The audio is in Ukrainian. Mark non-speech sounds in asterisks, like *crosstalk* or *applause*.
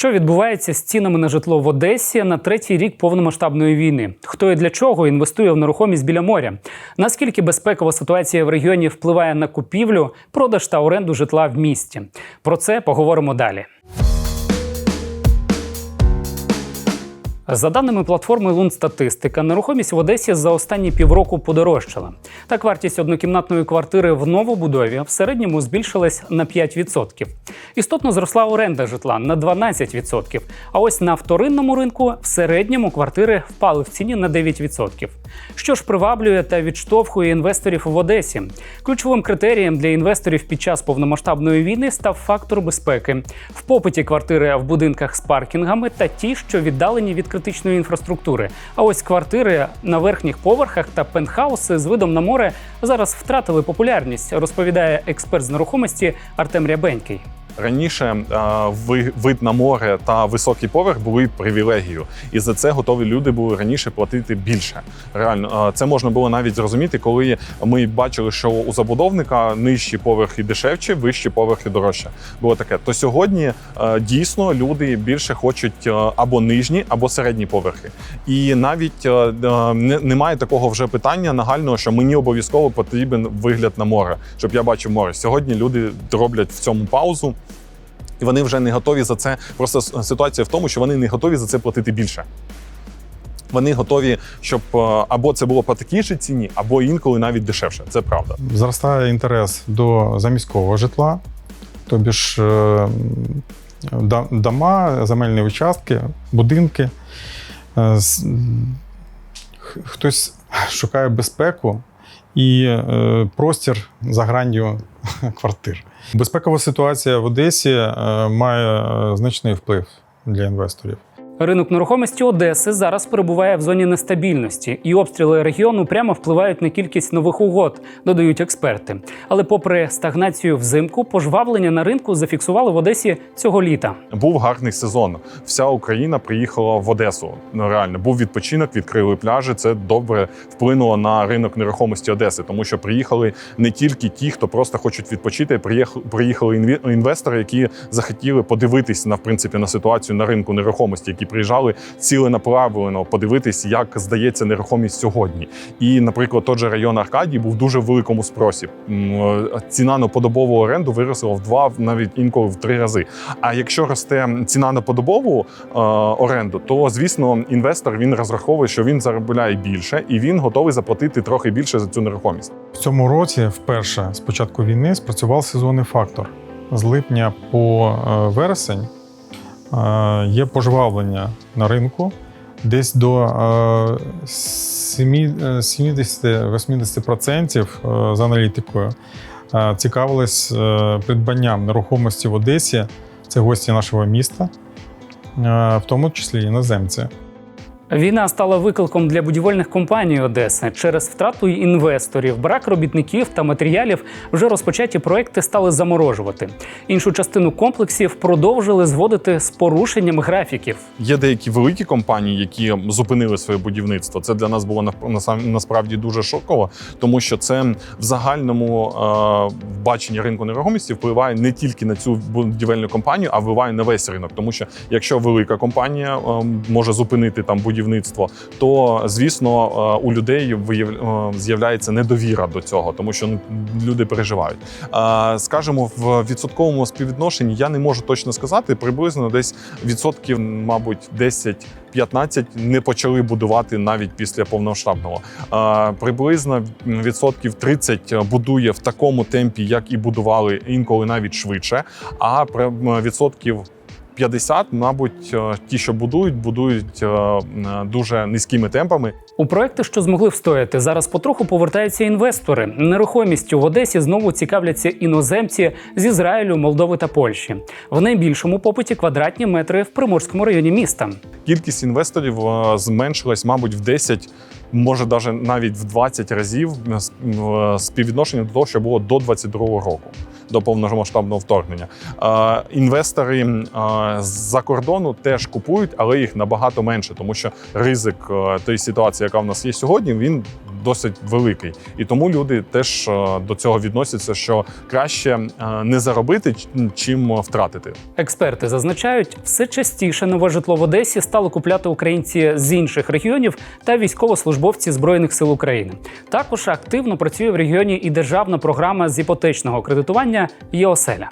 Що відбувається з цінами на житло в Одесі на третій рік повномасштабної війни? Хто і для чого інвестує в нерухомість біля моря? Наскільки безпекова ситуація в регіоні впливає на купівлю, продаж та оренду житла в місті? Про це поговоримо далі. За даними платформи Лунстатистика, нерухомість в Одесі за останні півроку подорожчала. Так, вартість однокімнатної квартири в новобудові в середньому збільшилась на 5%. Істотно зросла оренда житла на 12%. А ось на вторинному ринку в середньому квартири впали в ціні на 9%. Що ж приваблює та відштовхує інвесторів в Одесі? Ключовим критерієм для інвесторів під час повномасштабної війни став фактор безпеки в попиті квартири в будинках з паркінгами та ті, що віддалені від критичної інфраструктури. А ось квартири на верхніх поверхах та пентхауси з видом на море зараз втратили популярність, розповідає експерт з нерухомості Артем Рябенький. Раніше е, вид на море та високий поверх були привілегією, і за це готові люди були раніше платити більше. Реально, е, це можна було навіть зрозуміти, коли ми бачили, що у забудовника нижчі поверхи дешевші, вищі поверхи дорожче. Було таке. То сьогодні е, дійсно люди більше хочуть або нижні, або середні поверхи. І навіть немає такого вже питання нагального, що мені обов'язково потрібен вигляд на море, щоб я бачив море. Сьогодні люди роблять в цьому паузу. І вони вже не готові за це. Просто ситуація в тому, що вони не готові за це платити більше. Вони готові, щоб е, або це було по такій ціні, або інколи навіть дешевше. Це правда. Зростає інтерес до заміського житла, тобі ж е, дома, земельні участки, будинки. Е, Хтось шукає безпеку і простір за гранню *laughs* квартир. Безпекова ситуація в Одесі е, має е, значний вплив для інвесторів. Ринок нерухомості Одеси зараз перебуває в зоні нестабільності, і обстріли регіону прямо впливають на кількість нових угод, додають експерти. Але, попри стагнацію взимку, пожвавлення на ринку зафіксували в Одесі цього літа. Був гарний сезон. Вся Україна приїхала в Одесу. Ну реально був відпочинок, відкрили пляжі. Це добре вплинуло на ринок нерухомості Одеси, тому що приїхали не тільки ті, хто просто хочуть відпочити. приїх- Приїхали інвестори, які захотіли подивитись на в принципі на ситуацію на ринку нерухомості, які приїжджали ціленаправлено подивитись, як здається нерухомість сьогодні. І, наприклад, той же район Аркадії був дуже в великому спросі. Е, Ціна на подобову оренду виросла в два, навіть інколи в три рази. А якщо росте ціна на подобову е, оренду, то звісно інвестор він розраховує, що він заробляє більше, і він готовий заплатити трохи більше за цю нерухомість. В цьому році, вперше з початку війни, спрацював сезонний фактор. З липня по е, вересень є пожвавлення на ринку десь до е, сімі- е, 70-80% з аналітикою. е, Цікавились е, придбанням нерухомості в Одесі. Це гості нашого міста, е, в тому числі іноземці. Війна стала викликом для будівельних компаній Одеси. Через втрату інвесторів, брак робітників та матеріалів вже розпочаті проекти стали заморожувати. Іншу частину комплексів продовжили зводити з порушенням графіків. Є деякі великі компанії, які зупинили своє будівництво. Це для нас було насправді дуже шоково, тому що це в загальному е, баченні ринку нерухомості впливає не тільки на цю будівельну компанію, а впливає на весь ринок. Тому що якщо велика компанія е, може зупинити там будівництво, то звісно е, у людей е, з'являється недовіра до цього, тому що ну, люди переживають. Е, Скажімо, в відсотковому співвідношенні я не можу точно сказати, приблизно десь відсотків, мабуть, 10-15 не почали будувати навіть після повномасштабного. Приблизно відсотків 30 будує в такому темпі, як і будували інколи навіть швидше. А відсотків 50, мабуть, е, ті, що будують, будують е, е, дуже низькими темпами. У проекти, що змогли встояти, зараз потроху повертаються інвестори. Нерухомістю в Одесі знову цікавляться іноземці з Ізраїлю, Молдови та Польщі. В найбільшому попиті квадратні метри в приморському районі міста. Кількість інвесторів зменшилась, мабуть, в може навіть в 20 разів співвідношення до того, що було до 22-го року. До повномасштабного вторгнення Е, інвестори е, з-за кордону теж купують, але їх набагато менше, тому що ризик е, тієї ситуації, яка в нас є сьогодні, він досить великий. І тому люди теж е, до цього відносяться, що краще е, не заробити, чим втратити. Експерти зазначають, все частіше нове житло в Одесі стали купляти українці з інших регіонів та військовослужбовці збройних сил України. Також активно працює в регіоні і державна програма з іпотечного кредитування «Єоселя».